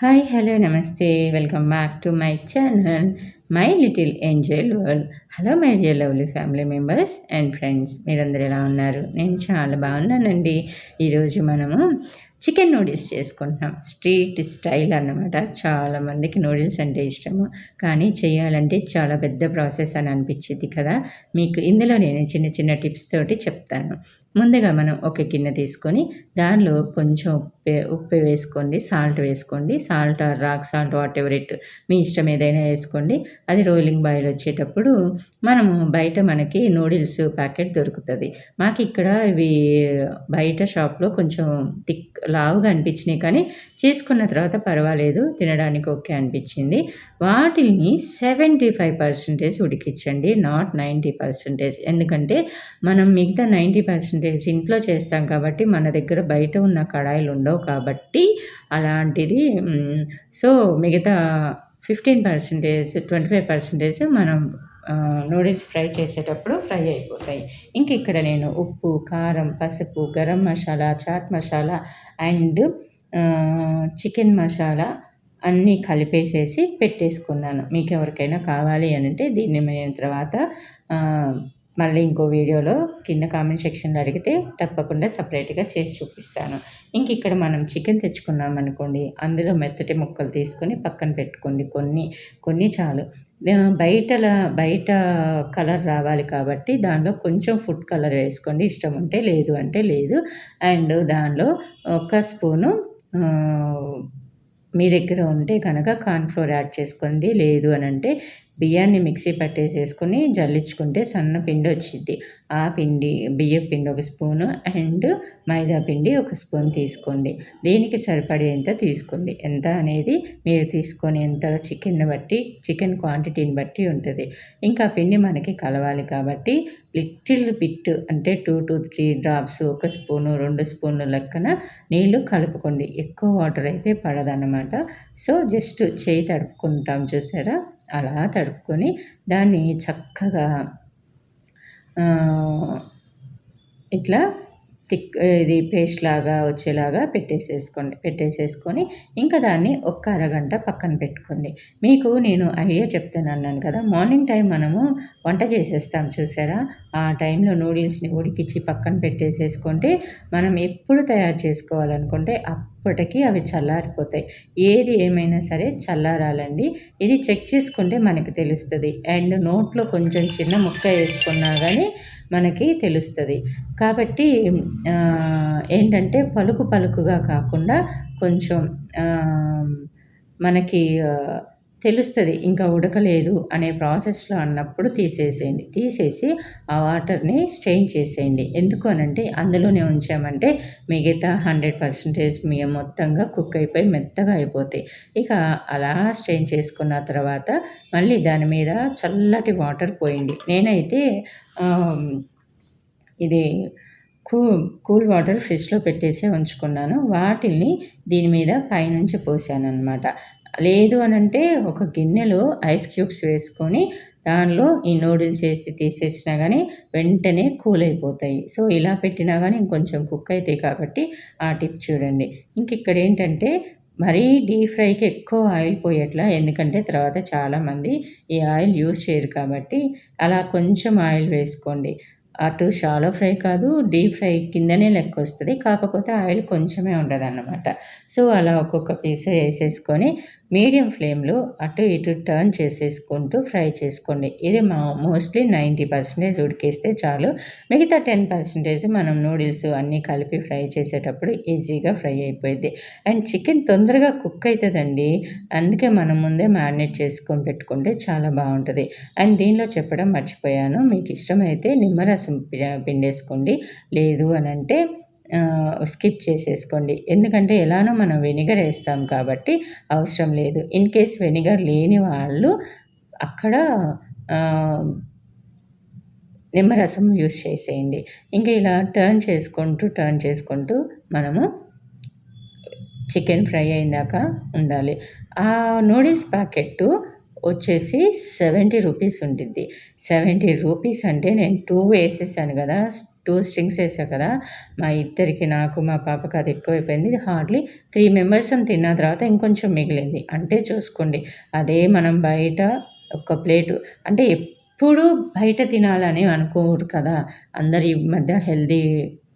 Hi hello నమస్తే welcome back to my channel my little angel world hello my dear lovely family members and friends మీరందరూ ఎలా ఉన్నారు? నేను చాలా బాగున్నానండి. ఈరోజు మనము చికెన్ నూడిల్స్ చేసుకుంటున్నాం. స్ట్రీట్ స్టైల్ అన్నమాట. చాలామందికి నూడిల్స్ అంటే ఇష్టము. కానీ చేయాలంటే చాలా పెద్ద ప్రాసెస్ అని అనిపించింది కదా. మీకు ఇందులో నేను చిన్న చిన్న టిప్స్ తోటి చెప్తాను. ముందుగా మనం ఒక గిన్నె తీసుకొని దానిలో కొంచెం ఉప్పు ఉప్పు వేసుకోండి సాల్ట్ వేసుకోండి. Salt rock salt whatever it మీ ఇష్టం ఏదైనా వేసుకోండి. అది రోలింగ్ బాయిల్ వచ్చేటప్పుడు మనము బయట మనకి నూడిల్స్ ప్యాకెట్ దొరుకుతుంది. మాకు ఇక్కడ ఇవి బయట షాప్లో కొంచెం థిక్ లావుగా అనిపించినాయి. కానీ చేసుకున్న తర్వాత పర్వాలేదు తినడానికి ఓకే అనిపించింది. వాటిని సెవెంటీ ఫైవ్ పర్సెంటేజ్ ఉడికించండి నాట్ నైంటీ పర్సెంటేజ్. ఎందుకంటే మనం మిగతా నైంటీ పర్సెంటేజ్ ఇంట్లో చేస్తాం కాబట్టి మన దగ్గర బయట ఉన్న కడాయిలు ఉండవు కాబట్టి అలాంటిది సో మిగతా fifteen percentage twenty five percentage మనం నూడిల్స్ ఫ్రై చేసేటప్పుడు ఫ్రై అయిపోతాయి. ఇంక ఇక్కడ నేను ఉప్పు కారం పసుపు గరం మసాలా చాట్ మసాలా అండ్ చికెన్ మసాలా అన్నీ కలిపేసేసి పెట్టేసుకున్నాను. మీకు ఎవరికైనా కావాలి అని అంటే దీన్ని నేను తర్వాత మళ్ళీ ఇంకో వీడియోలో కింద కామెంట్ సెక్షన్లో అడిగితే తప్పకుండా సపరేట్గా చేసి చూపిస్తాను. ఇంక ఇక్కడ మనం చికెన్ తెచ్చుకున్నాం అనుకోండి అందులో మెత్తటి ముక్కలు తీసుకొని పక్కన పెట్టుకోండి. కొన్ని కొన్ని చాలు. బయట బయటల బయట కలర్ రావాలి కాబట్టి దానిలో కొంచెం ఫుడ్ కలర్ వేసుకోండి. ఇష్టం ఉంటే లేదు అంటే లేదు. అండ్ దానిలో ఒక స్పూను మీ దగ్గర ఉంటే కనుక కార్న్ఫ్లోర్ యాడ్ చేసుకోండి. లేదు అని అంటే బియ్యాన్ని మిక్సీ పట్టేసేసుకుని జల్లించుకుంటే సన్న పిండి వచ్చింది ఆ పిండి బియ్యం పిండి ఒక స్పూను అండ్ మైదా పిండి ఒక స్పూన్ తీసుకోండి. దీనికి సరిపడేంత తీసుకోండి. ఎంత అనేది మీరు తీసుకొని ఎంత చికెన్ బట్టి చికెన్ క్వాంటిటీని బట్టి ఉంటుంది. ఇంకా పిండి మనకి కలవాలి కాబట్టి లిటిల్ బిట్ అంటే టూ టు త్రీ డ్రాప్స్ ఒక స్పూను రెండు స్పూన్లు లెక్కన నీళ్ళు కలుపుకోండి. ఎక్కువ వాటర్ అయితే పడదన్నమాట. సో జస్ట్ చేయి తడుపుకుంటాం చూసారా? అలా తడుపుకొని దాన్ని చక్కగా ఇట్లా థిక్ ఇది పేస్ట్ లాగా వచ్చేలాగా పెట్టేసేసుకోండి పెట్టేసేసుకొని ఇంకా దాన్ని ఒక్క అరగంట పక్కన పెట్టుకోండి. మీకు నేను ఐడియా చెప్తాను అన్నాను కదా మార్నింగ్ టైం మనము వంట చేసేస్తాం చూసారా? ఆ టైంలో నూడిల్స్ని ఉడికిచ్చి పక్కన పెట్టేసేసుకుంటే మనం ఎప్పుడు తయారు చేసుకోవాలనుకుంటే అప్పటికి అవి చల్లారిపోతాయి. ఏది ఏమైనా సరే చల్లారాలండి. ఇది చెక్ చేసుకుంటే మనకు తెలుస్తుంది. అండ్ నోట్లో కొంచెం చిన్న ముక్క వేసుకున్నా కానీ మనకి తెలుస్తుంది. కాబట్టి ఏంటంటే పలుకు పలుకుగా కాకుండా కొంచెం మనకి తెలుస్తుంది ఇంకా ఉడకలేదు అనే ప్రాసెస్లో అన్నప్పుడు తీసేసేయండి. తీసేసి ఆ వాటర్ని స్ట్రెయిన్ చేసేయండి. ఎందుకు అనంటే అందులోనే ఉంచామంటే మిగతా హండ్రెడ్ పర్సెంటేజ్ మీ మొత్తంగా కుక్ అయిపోయి మెత్తగా అయిపోతాయి. ఇక అలా స్ట్రెయిన్ చేసుకున్న తర్వాత మళ్ళీ దాని మీద చల్లటి వాటర్ పోయండి. నేనైతే ఇది కూ కూల్ వాటర్ ఫ్రిడ్జ్లో పెట్టేసి ఉంచుకున్నాను. వాటిల్ని దీని మీద పైనుంచి పోసాను అనమాట లేదు అని అంటే ఒక గిన్నెలో ఐస్ క్యూబ్స్ వేసుకొని దానిలో ఈ నూడిల్స్ వేసి తీసేసినా కానీ వెంటనే కూల్ అయిపోతాయి సో ఇలా పెట్టినా కానీ ఇంకొంచెం కుక్ అవుతాయి కాబట్టి ఆ టిప్ చూడండి. ఇంక ఇక్కడ ఏంటంటే మరీ డీప్ ఫ్రైకి ఎక్కువ ఆయిల్ పోయేట్లా ఎందుకంటే తర్వాత చాలామంది ఈ ఆయిల్ యూజ్ చేయరు కాబట్టి అలా కొంచెం ఆయిల్ వేసుకోండి. అటు షాలో ఫ్రై కాదు డీప్ ఫ్రై కిందనే లెక్క వస్తుంది కాకపోతే ఆయిల్ కొంచెమే ఉండదు అన్నమాట సో అలా ఒక్కొక్క పీస్ వేసేసుకొని మీడియం ఫ్లేమ్లో అటు ఇటు టర్న్ చేసేసుకుంటూ ఫ్రై చేసుకోండి. ఇది మా మోస్ట్లీ నైంటీ పర్సెంటేజ్ ఉడికేస్తే చాలు. మిగతా టెన్ పర్సెంటేజ్ మనం నూడిల్స్ అన్నీ కలిపి ఫ్రై చేసేటప్పుడు ఈజీగా ఫ్రై అయిపోయింది అండ్ చికెన్ తొందరగా కుక్ అవుతుందండి అందుకే మనం ముందే మ్యారినేట్ చేసుకొని పెట్టుకుంటే చాలా బాగుంటుంది. అండ్ దీనిలో చెప్పడం మర్చిపోయాను. మీకు ఇష్టమైతే నిమ్మరసం పి- పిండేసుకోండి. లేదు అని అంటే స్కిప్ చేసేసుకోండి. ఎందుకంటే ఎలానో మనం వెనిగర్ వేస్తాం కాబట్టి అవసరం లేదు. ఇన్ కేస్ వెనిగర్ లేని వాళ్ళు అక్కడ నిమ్మరసం యూస్ చేసేయండి. ఇంకా ఇలా టర్న్ చేసుకుంటూ టర్న్ చేసుకుంటూ మనము చికెన్ ఫ్రై అయిందాక ఉండాలి. ఆ నూడిల్స్ ప్యాకెట్ వచ్చేసి సెవెంటీ రూపీస్ ఉంటుంది సెవెంటీ రూపీస్ అంటే నేను టూ వేసేసాను కదా టూ స్ట్రింగ్స్ వేసా కదా మా ఇద్దరికి నాకు మా పాపకి అది ఎక్కువైపోయింది. హార్డ్లీ త్రీ మెంబర్స్ తిన్న తర్వాత ఇంకొంచెం మిగిలింది. అంటే చూసుకోండి అదే మనం బయట ఒక ప్లేటు అంటే ఎప్పుడు బయట తినాలని అనుకోరు కదా. అందరు ఈ మధ్య హెల్దీ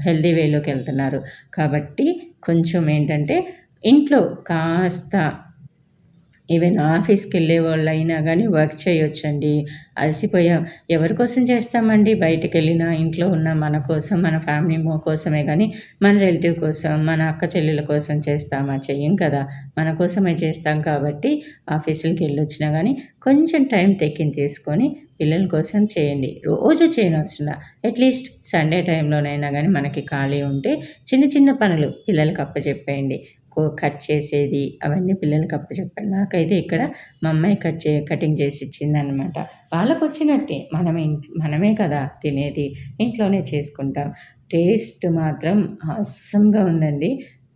హెల్దీ వేలోకి వెళ్తున్నారు. కాబట్టి కొంచెం ఏంటంటే ఇంట్లో కాస్త ఈవెన్ ఆఫీస్కి వెళ్ళే వాళ్ళు అయినా కానీ వర్క్ చేయొచ్చండి. అలసిపోయాం. ఎవరి కోసం చేస్తామండి? బయటకు వెళ్ళినా ఇంట్లో ఉన్న మన కోసం మన ఫ్యామిలీ కోసమే కానీ మన రిలేటివ్ కోసం మన అక్క చెల్లెల కోసం చేస్తామా? చెయ్యం కదా. మన కోసమే చేస్తాం కాబట్టి ఆఫీసులకి వెళ్ళొచ్చినా కానీ కొంచెం టైం టెక్కింగ్ తీసుకొని పిల్లల కోసం చేయండి. రోజు చేయనవసరం అట్లీస్ట్ సండే టైంలోనైనా కానీ మనకి ఖాళీ ఉంటే చిన్న చిన్న పనులు పిల్లలకి అప్పచెప్పేయండి. కట్ చేసేది అవన్నీ పిల్లలకి అప్పచెప్పాను నాకైతే ఇక్కడ మా అమ్మాయి కట్ చే కటింగ్ చేసి ఇచ్చింది అనమాట వాళ్ళకు వచ్చినట్టే. మనమే మనమే కదా తినేది. ఇంట్లోనే చేసుకుంటాం. టేస్ట్ మాత్రం అసంగా ఉందండి.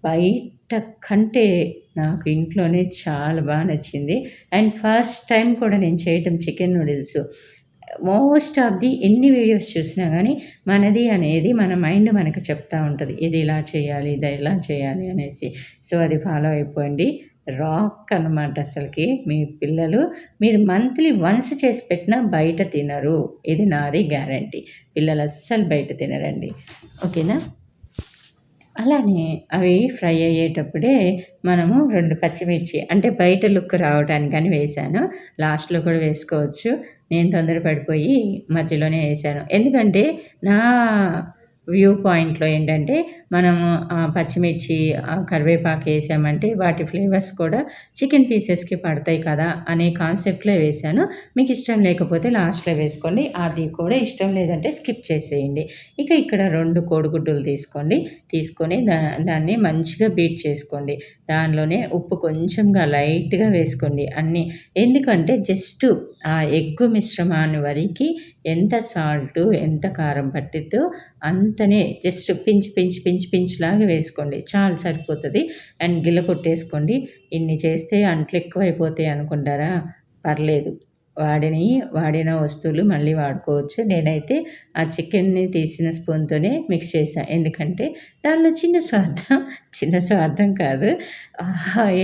బయట కంటే నాకు ఇంట్లోనే చాలా బాగా నచ్చింది. అండ్ ఫస్ట్ టైం కూడా నేను చేయటం chicken noodles. Most of the ఎన్ని వీడియోస్ చూసినా కానీ మనది అనేది మన మైండ్ మనకు చెప్తూ ఉంటుంది. ఇది ఇలా చేయాలి ఇది ఇలా చేయాలి అనేసి. సో అది ఫాలో అయిపోండి. రాక్ అనమాట అసలుకి. మీ పిల్లలు మీరు మంత్లీ వన్స్ చేసి పెట్టినా బయట తినరు. ఇది నాది గ్యారంటీ పిల్లలు అస్సలు బయట తినరండి. ఓకేనా? అలానే అవి ఫ్రై అయ్యేటప్పుడే మనము రెండు పచ్చిమిర్చి అంటే బయట లుక్ రావడానికి అని వేసాను లాస్ట్లో కూడా వేసుకోవచ్చు. నేను తొందరపడిపోయి మధ్యలోనే వేసాను ఎందుకంటే నా వ్యూ పాయింట్లో ఏంటంటే మనము పచ్చిమిర్చి కరివేపాకు వేసామంటే వాటి ఫ్లేవర్స్ కూడా చికెన్ పీసెస్కి పడతాయి కదా అనే కాన్సెప్ట్లో వేసాను మీకు ఇష్టం లేకపోతే లాస్ట్లో వేసుకోండి. అది కూడా ఇష్టం లేదంటే స్కిప్ చేసేయండి. ఇక ఇక్కడ రెండు కోడిగుడ్డులు తీసుకోండి. తీసుకొని దా దాన్ని మంచిగా బీట్ చేసుకోండి. దానిలోనే ఉప్పు కొంచెంగా లైట్గా వేసుకోండి. అన్నీ ఎందుకంటే జస్ట్ ఆ ఎగ్గు మిశ్రమాన్ని వరికి ఎంత సాల్ట్ ఎంత కారం పట్టిద్దో అంతనే జస్ట్ పించి పించి పించి పించిలాగా వేసుకోండి. చాలా సరిపోతుంది. అండ్ గిల్ల కొట్టేసుకోండి. ఇన్ని చేస్తే అంట్లు ఎక్కువైపోతాయి అనుకుంటారా? పర్లేదు. వాడిని వాడిన వస్తువులు మళ్ళీ వాడుకోవచ్చు. నేనైతే ఆ చికెన్ని తీసిన స్పూన్తోనే మిక్స్ చేశాను ఎందుకంటే దానిలో చిన్న స్వార్థం చిన్న స్వార్థం కాదు.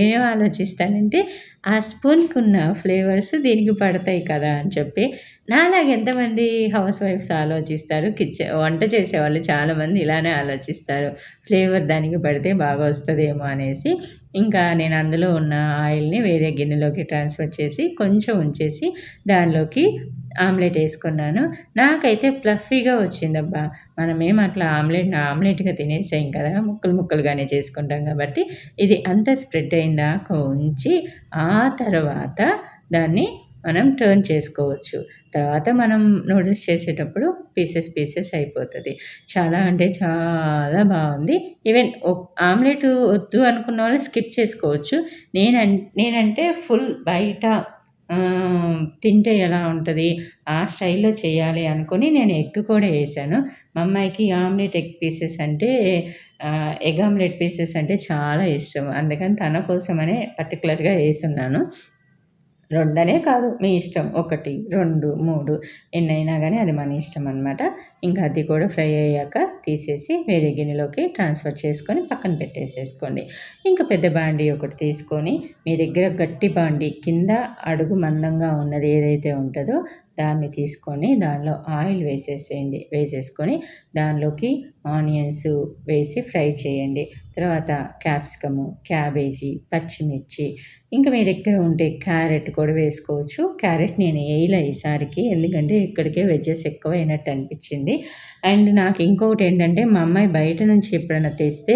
ఏం ఆలోచిస్తానంటే ఆ స్పూన్కి ఉన్న ఫ్లేవర్స్ దీనికి పడతాయి కదా అని చెప్పి నాలాగ ఎంతమంది హౌస్ వైఫ్స్ ఆలోచిస్తారు కిచెన్ వంట చేసేవాళ్ళు చాలామంది ఇలానే ఆలోచిస్తారు ఫ్లేవర్ దానికి పడితే బాగా వస్తుందేమో అనేసి. ఇంకా నేను అందులో ఉన్న ఆయిల్ని వేరే గిన్నెలోకి ట్రాన్స్ఫర్ చేసి కొంచెం ఉంచేసి దానిలోకి ఆమ్లెట్ వేసుకున్నాను. నాకైతే ఫ్లఫీగా వచ్చిందబ్బా. మనమేం అట్లా ఆమ్లెట్ ఆమ్లెట్గా తినేసాం కదా. ముక్కలు ముక్కలుగానే చేసుకుంటాం కాబట్టి ఇది అంతా స్ప్రెడ్ అయిందాక ఉంచి ఆ తర్వాత దాన్ని మనం టర్న్ చేసుకోవచ్చు. తర్వాత మనం నూడిల్స్ చేసేటప్పుడు పీసెస్ పీసెస్ అయిపోతుంది. చాలా అంటే చాలా బాగుంది. ఈవెన్ ఆమ్లెట్ వద్దు అనుకున్న వాళ్ళు స్కిప్ చేసుకోవచ్చు. నేనంటే నేనంటే ఫుల్ బయట తింటే ఎలా ఉంటుంది? ఆ స్టైల్లో చేయాలి అనుకొని నేను ఎగ్ కూడా వేసాను. మా అమ్మాయికి ఆమ్లెట్ ఎగ్ పీసెస్ అంటే ఎగ్ ఆమ్లెట్ పీసెస్ అంటే చాలా ఇష్టం. అందుకని తన కోసమనే పర్టికులర్గా వేసున్నాను. రెండనే కాదు మీ ఇష్టం. ఒకటి రెండు మూడు ఎన్నైనా కానీ అది మన ఇష్టం అనమాట ఇంకా అది కూడా ఫ్రై అయ్యాక తీసేసి వేరే గిన్నెలోకి ట్రాన్స్ఫర్ చేసుకొని పక్కన పెట్టేసేసుకోండి. ఇంకా పెద్ద బాండీ ఒకటి తీసుకొని మీ దగ్గర గట్టి బాండీ కింద అడుగు మందంగా ఉన్నది ఏదైతే ఉంటుందో దాన్ని తీసుకొని దానిలో ఆయిల్ వేసేసేయండి. వేసేసుకొని దానిలోకి ఆనియన్స్ వేసి ఫ్రై చేయండి. తర్వాత క్యాప్సికము క్యాబేజీ పచ్చిమిర్చి ఇంకా మీ దగ్గర ఉంటే క్యారెట్ కూడా వేసుకోవచ్చు. క్యారెట్ నేను వేయలే ఈసారికి ఎందుకంటే ఇక్కడికే వెజ్జెస్ ఎక్కువైనట్టు అనిపించింది. అండ్ నాకు ఇంకొకటి ఏంటంటే మా అమ్మాయి బయట నుంచి ఎప్పుడైనా తెస్తే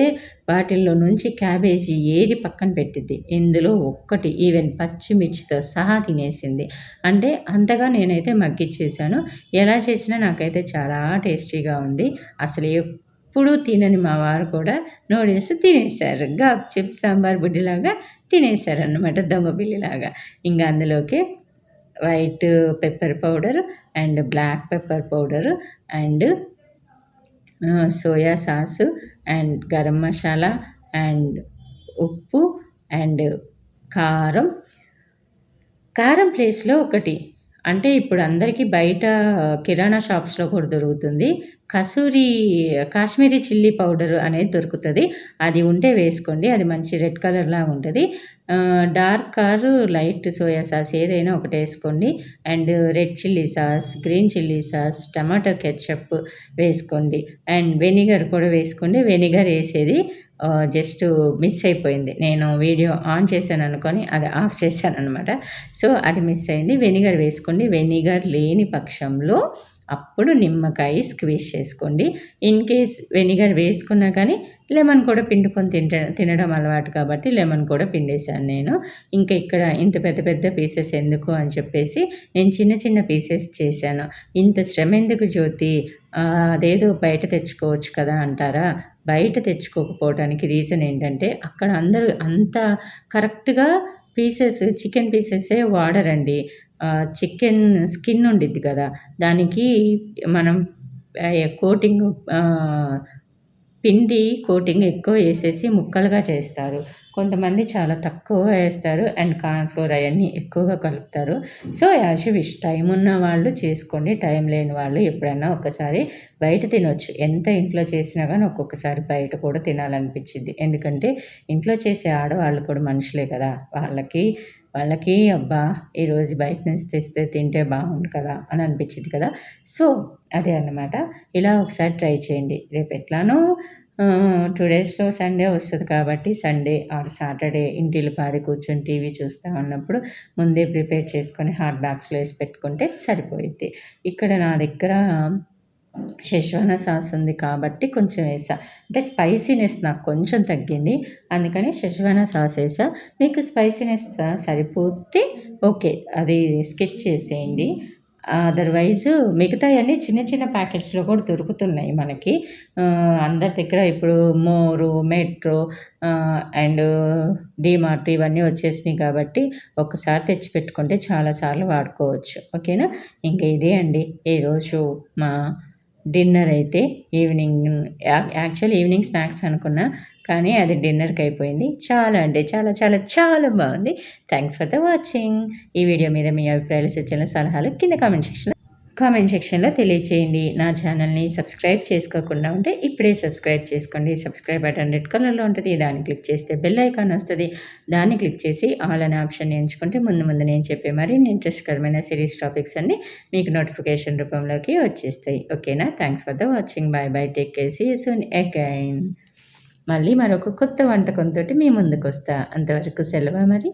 వాటిల్లో నుంచి క్యాబేజీ ఏది పక్కన పెట్టిద్ది. ఇందులో ఒక్కటి ఈవెన్ పచ్చిమిర్చితో సహా తినేసింది. అంటే అంతగా నేనైతే మగ్గిచ్చేసాను. ఎలా చేసినా నాకైతే చాలా టేస్టీగా ఉంది. అసలు ఎప్పుడు తినని మా వారు కూడా నూడిల్స్ తినేశారు. గాప్ చిప్ సాంబార్ బుడ్డిలాగా తినేశారు అన్నమాట దొంగ పిల్లిలాగా. ఇంకా అందులోకి white pepper powder and black pepper powder and soya sauce and garam masala and ఉప్పు అండ్ కారం. కారం ప్లేస్లో ఒకటి. అంటే ఇప్పుడు అందరికీ బయట కిరాణా షాప్స్లో కూడా దొరుకుతుంది. కసూరి కాశ్మీరీ చిల్లీ పౌడర్ అనేది దొరుకుతుంది. అది ఉంటే వేసుకోండి. అది మంచి రెడ్ కలర్లా ఉంటుంది. డార్క్ కారు లైట్ సోయా సాస్ ఏదైనా ఒకటి వేసుకోండి. And red chilli sauce green chilli sauce tomato ketchup వేసుకోండి. అండ్ వెనిగర్ కూడా వేసుకోండి. వెనిగర్ వేసేది జస్ట్ మిస్ అయిపోయింది. నేను వీడియో ఆన్ చేశాను అనుకొని అది ఆఫ్ చేశాను అనమాట సో అది మిస్ అయింది. వెనిగర్ వేసుకోండి. వెనిగర్ లేని పక్షంలో అప్పుడు నిమ్మకాయ స్క్వీజ్ చేసుకోండి. ఇన్ కేస్ వెనిగర్ వేసుకున్నా కానీ లెమన్ కూడా పిండుకొని తింట తినడం అలవాటు కాబట్టి లెమన్ కూడా పిండేశాను నేను. ఇంకా ఇక్కడ ఇంత పెద్ద పెద్ద పీసెస్ ఎందుకు అని చెప్పేసి నేను చిన్న చిన్న పీసెస్ చేశాను. ఇంత శ్రమ ఎందుకు జ్యోతి? అదేదో బయట తెచ్చుకోవచ్చు కదా అంటారా? బయట తెచ్చుకోకపోవడానికి రీజన్ ఏంటంటే అక్కడ అందరూ అంత కరెక్ట్గా పీసెస్ చికెన్ పీసెసే వాడరండి. చికెన్ స్కిన్ ఉండిద్ది కదా. దానికి మనం కోటింగ్ పిండి కోటింగ్ ఎక్కువ వేసేసి ముక్కలుగా చేస్తారు. కొంతమంది చాలా తక్కువ వేస్తారు అండ్ కార్న్ఫ్లోర్ అవన్నీ ఎక్కువగా కలుపుతారు. సో యాజ్ విష్ టైం ఉన్న వాళ్ళు చేసుకోండి టైం లేని వాళ్ళు ఎప్పుడైనా ఒకసారి బయట తినొచ్చు. ఎంత ఇంట్లో చేసినా కానీ ఒక్కొక్కసారి బయట కూడా తినాలనిపించింది. ఎందుకంటే ఇంట్లో చేసే ఆడవాళ్ళు కూడా మనుషులే కదా. వాళ్ళకి వాళ్ళకి అబ్బా ఈరోజు బయట నుంచి తెస్తే తింటే బాగుండు కదా అని అనిపించింది కదా. సో అదే అన్నమాట. ఇలా ఒకసారి ట్రై చేయండి. రేపు ఎట్లానో టూ డేస్లో సండే వస్తుంది కాబట్టి సండే ఆర్ సాటర్డే ఇంటిలో పారి కూర్చొని టీవీ చూస్తూ ఉన్నప్పుడు ముందే ప్రిపేర్ చేసుకొని హాట్ బ్యాగ్స్లో వేసి పెట్టుకుంటే సరిపోయిద్ది. ఇక్కడ నా దగ్గర షెజ్వానా సాస్ ఉంది కాబట్టి కొంచెం వేసా. అంటే స్పైసీనెస్ నాకు కొంచెం తగ్గింది. అందుకని షెజ్వానా సాస్ వేసా. మీకు స్పైసీనెస్ సరిపోతే ఓకే. అది స్కిప్ చేసేయండి. అదర్వైజ్ మిగతాయన్నీ చిన్న చిన్న ప్యాకెట్స్లో కూడా దొరుకుతున్నాయి మనకి. అందరి దగ్గర ఇప్పుడు మోరు మెట్రో అండ్ డీమార్ట్ ఇవన్నీ వచ్చేసినాయి కాబట్టి ఒకసారి తెచ్చిపెట్టుకుంటే చాలాసార్లు వాడుకోవచ్చు. ఓకేనా? ఇంకా ఇదే అండి. ఈరోజు మా డిన్నర్ అయితే ఈవినింగ్ యాక్చువల్ ఈవినింగ్ స్నాక్స్ అనుకున్నా కానీ అది డిన్నర్కి అయిపోయింది. చాలా అంటే చాలా చాలా చాలా బాగుంది. థ్యాంక్స్ ఫర్ ద వాచింగ్ ఈ వీడియో మీద మీ అభిప్రాయాలు సూచనలు సలహాలు కింద కామెంట్ సెక్షన్లో కామెంట్ సెక్షన్లో తెలియచేయండి. నా ఛానల్ని సబ్స్క్రైబ్ చేసుకోకుండా ఉంటే ఇప్పుడే సబ్స్క్రైబ్ చేసుకోండి. సబ్స్క్రైబ్ బటన్ రెడ్ కలర్లో ఉంటుంది. దాన్ని క్లిక్ చేస్తే బెల్ ఐకాన్ వస్తుంది. దాన్ని క్లిక్ చేసి ఆల్ అనే ఆప్షన్ ఎంచుకుంటే ముందు ముందు నేను చెప్పే మరిన్ని ఇంట్రెస్ట్కరమైన సిరీస్ టాపిక్స్ అన్ని మీకు నోటిఫికేషన్ రూపంలోకి వచ్చేస్తాయి. ఓకేనా? Thanks for the watching. Bye bye take care. See soon. Again. మళ్ళీ మరొక కొత్త వంటకంతో మీ ముందుకు వస్తా అంతవరకు సెలవు మరి?